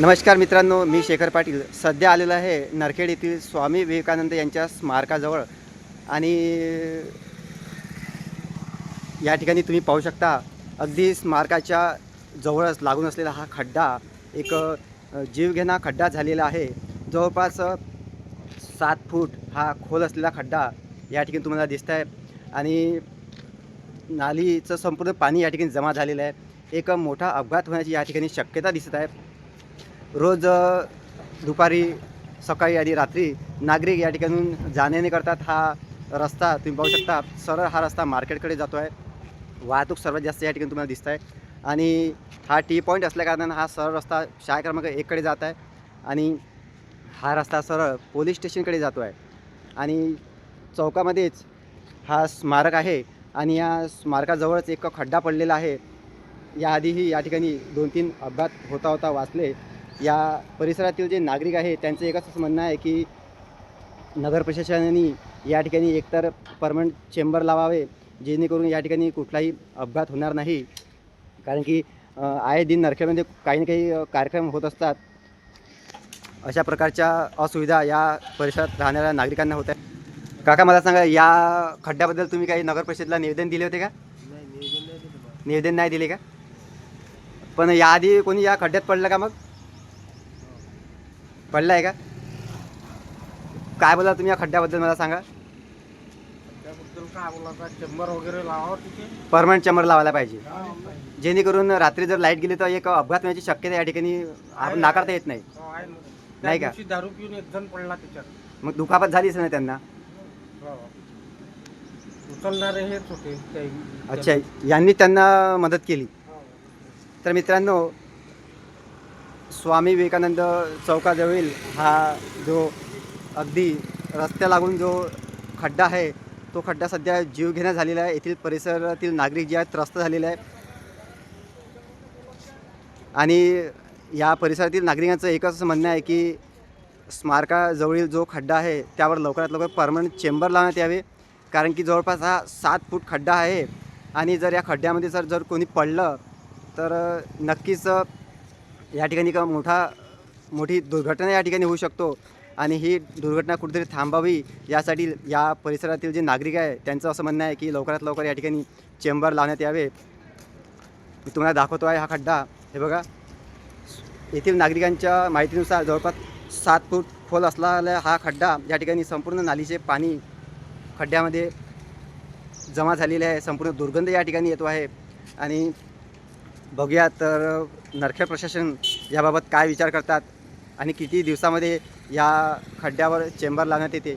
नमस्कार मित्रांनो मी शेखर पाटील. सध्या आलेलो आहे नरखेड येथील स्वामी विवेकानंद यांच्या स्मारकाजवळ. आणि या ठिकाणी तुम्ही पाहू शकता अगदी स्मारकाच्या जवळच लागून असलेला हा खड्डा एक जीवघेणा खड्डा झालेला आहे. जवळपास सात फूट हा खोल असलेला खड्डा या ठिकाणी तुम्हाला दिसत आहे आणि नालीचं संपूर्ण पाणी या ठिकाणी जमा झालेलं आहे. एक मोठा अपघात होण्याची या ठिकाणी शक्यता दिसत आहे. रोज दुपारी सकाळी आणि रात्री नागरिक या ठिकाणून जाण्याने करतात हा रस्ता. तुम्ही पाहू शकता सरळ हा रस्ता मार्केटकडे जातो आहे वाहतूक सर्वात जास्त या ठिकाणी तुम्हाला दिसत आहे आणि हा टी पॉईंट असल्याकारणानं हा सरळ रस्ता शाळा क्रमांक एककडे जात आहे आणि हा रस्ता सरळ पोलीस स्टेशनकडे जातो आहे आणि चौकामध्येच हा स्मारक आहे आणि या स्मारकाजवळच एक खड्डा पडलेला आहे. याआधीही या ठिकाणी दोन तीन अपघात होता होता वाचले. या परिसरातील जे नागरिक आहे त्यांचं एकच असं म्हणणं आहे की नगर प्रशासनाने या ठिकाणी एकतर परमनंट चेंबर लावावे जेणेकरून या ठिकाणी कुठलाही अपघात होणार नाही. कारण की आये दिन नरखेडमध्ये काही ना काही कार्यक्रम होत असतात. अशा प्रकारच्या असुविधा या परिसरात राहणाऱ्या नागरिकांना होत आहे काका मला सांगा या खड्ड्याबद्दल तुम्ही काही नगर परिषदेला निवेदन दिले होते का? निवेदन नाही दिले का? पण याआधी कोणी या खड्ड्यात पडलं का मग? पडलं आहे का? काय बोला तुम्ही या खड्ड्याबद्दल मला सांगा. त्याबद्दल काय बोलायचं चेंबर वगैरे लावावं तिथे. परमनंट चेंबर लावायला पाहिजे. जेणेकरून रात्री जर लाइट गेली तर एक अपघात होण्याची शक्यता या ठिकाणी आपण नाकारता येत नाही. हो, आहे ना. नाही का? दिवशी दारू पिऊन एक जण पडला त्याच्यात. मग दुखापत झालीच ना त्यांना? हो. उचलणारे हेच होते. ते- अच्छा यांनी त्यांना मदत केली. तर मित्रांनो स्वामी विवेकानंद चौकाजवळील हा जो अगदी रस्त्या लागून जो खड्डा आहे तो खड्डा सध्या जीवघेणा झालेला आहे. येथील परिसरातील नागरिक जे आहेत त्रस्त झालेले आहे आणि या परिसरातील नागरिकांचं एकच असं म्हणणं आहे की स्मारकाजवळील जो खड्डा आहे त्यावर लवकरात लवकर परमनंट चेंबर लावण्यात यावे. कारण की जवळपास हा सात फूट खड्डा आहे. आणि जर या खड्ड्यामध्ये जर जर कोणी पडलं तर नक्कीच या ठिकाणी का मोठा मोठी दुर्घटना या ठिकाणी होऊ शकतो. आणि ही दुर्घटना कुठेतरी थांबावी यासाठी या परिसरातील जे नागरिक आहे त्यांचं असं म्हणणं आहे की लवकरात लवकर या ठिकाणी चेंबर लावण्यात यावे. मी तुम्हाला दाखवतो आहे हा खड्डा. हे बघा. येथील नागरिकांच्या माहितीनुसार जवळपास सात फूट खोल असलेला हा खड्डा या ठिकाणी संपूर्ण नालीचे पाणी खड्ड्यामध्ये जमा झालेले आहे. संपूर्ण दुर्गंध या ठिकाणी येतो आहे. आणि बघूया तर नरखेड प्रशासन याबाबत काय विचार करतात आणि किती दिवसामध्ये या खड्ड्यावर चेंबर लावण्यात येते.